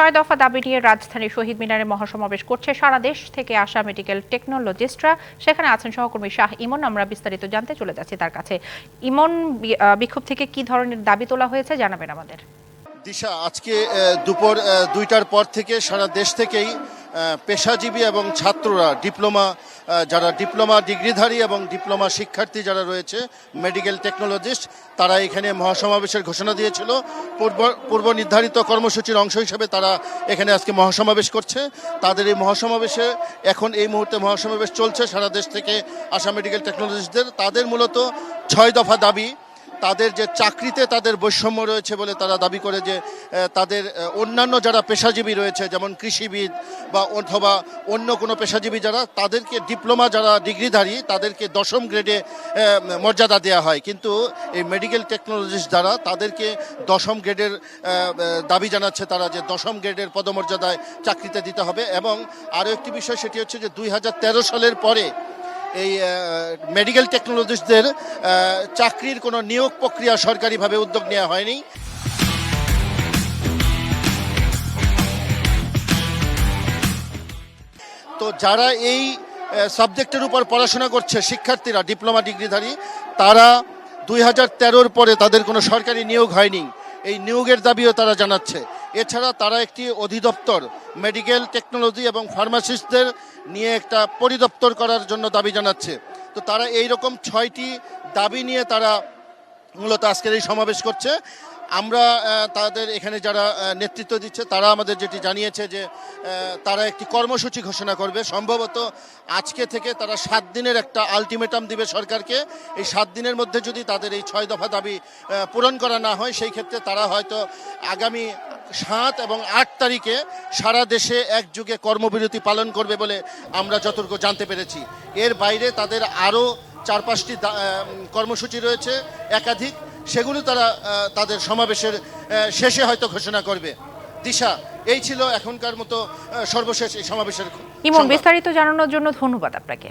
ছয় দফা দাবি নিয়ে রাজধানীর শহীদ মিনারে মহাসমাবেশ করছে সারা দেশ থেকে আসা মেডিকেল টেকনোলজিস্টরা সেখানে আছেন সহকর্মী শাহ ইমন। আমরা বিস্তারিত জানতে চলে যাচ্ছি তার কাছে। ইমন বিক্ষোভ থেকে কি ধরনের দাবি তোলা হয়েছে জানাবেন আমাদের। দিশা, আজকে দুপুর দুইটার পর থেকে সারা দেশ থেকেই পেশাজীবী এবং ছাত্ররা, ডিপ্লোমা যারা ডিপ্লোমা ডিগ্রিধারী এবং ডিপ্লোমা শিক্ষার্থী যারা রয়েছে মেডিকেল টেকনোলজিস্ট তারা এখানে মহাসমাবেশের ঘোষণা দিয়েছিল। পূর্ব পূর্ব নির্ধারিত কর্মসূচির অংশ হিসেবে তারা এখানে আজকে মহাসমাবেশ করছে। তাদের এই মহাসমাবেশে এখন এই মুহূর্তে মহাসমাবেশ চলছে সারা দেশ থেকে আসা মেডিকেল টেকনোলজিস্টদের তাদের মূলত ছয় দফা দাবি তাদের যে চাকরিতে তাদের বৈষম্য রয়েছে বলে তারা দাবি করে যে তাদের অন্যান্য যারা পেশাজীবী রয়েছে, যেমন কৃষিবিদ বা অথবা অন্য কোনো পেশাজীবী যারা, তাদেরকে ডিপ্লোমা যারা ডিগ্রিধারী, তাদেরকে দশম গ্রেডে মর্যাদা দেওয়া হয়। কিন্তু এই মেডিকেল টেকনোলজিস্ট দ্বারা তাদেরকে দশম গ্রেডের দাবি জানাচ্ছে তারা যে দশম গ্রেডের পদমর্যাদায় চাকরিতে দিতে হবে। এবং আরও একটি বিষয়, সেটি হচ্ছে যে দুই হাজার তেরো সালের পরে এই মেডিকেল টেকনোলজিস্টদের চাকরির কোনো নিয়োগ প্রক্রিয়া সরকারিভাবে উদ্যোগ নেওয়া হয়নি। তো যারা এই সাবজেক্টের উপর পড়াশোনা করছে, শিক্ষার্থীরা ডিপ্লোমা ডিগ্রিধারী, তারা দুই হাজার পরে তাদের কোনো সরকারি নিয়োগ হয়নি। এই নিয়োগের দাবিও তারা জানাচ্ছে। এছাড়া তারা একটি অধিদপ্তর মেডিকেল টেকনোলজি এবং ফার্মাসিস্টদের নিয়ে একটা পরিদপ্তর করার জন্য দাবি জানাচ্ছে। তো তারা এই রকম ছয়টি দাবি নিয়ে তারা মূলত আজকের এই সমাবেশ করছে। আমরা তাদের এখানে যারা নেতৃত্ব দিচ্ছে, তারা আমাদের যেটি জানিয়েছে যে তারা একটি কর্মসূচি ঘোষণা করবে। সম্ভবত আজকে থেকে তারা সাত দিনের একটা আলটিমেটাম দিবে সরকারকে। এই সাত দিনের মধ্যে যদি তাদের এই ছয় দফা দাবি পূরণ করা না হয়, সেই ক্ষেত্রে তারা হয়তো আগামী সাত এবং আট তারিখে সারা দেশে একযুগে কর্মবিরতি পালন করবে বলে আমরা যতটুকু জানতে পেরেছি। এর বাইরে তাদের আরও চার পাঁচটি কর্মসূচি রয়েছে। একাধিক সেগুলো তারা তাদের সমাবেশের শেষে হয়তো ঘোষণা করবে দিশা এই ছিল এখনকার মতো সর্বশেষ এই সমাবেশের ইমন। বিস্তারিত জানানোর জন্য ধন্যবাদ আপনাকে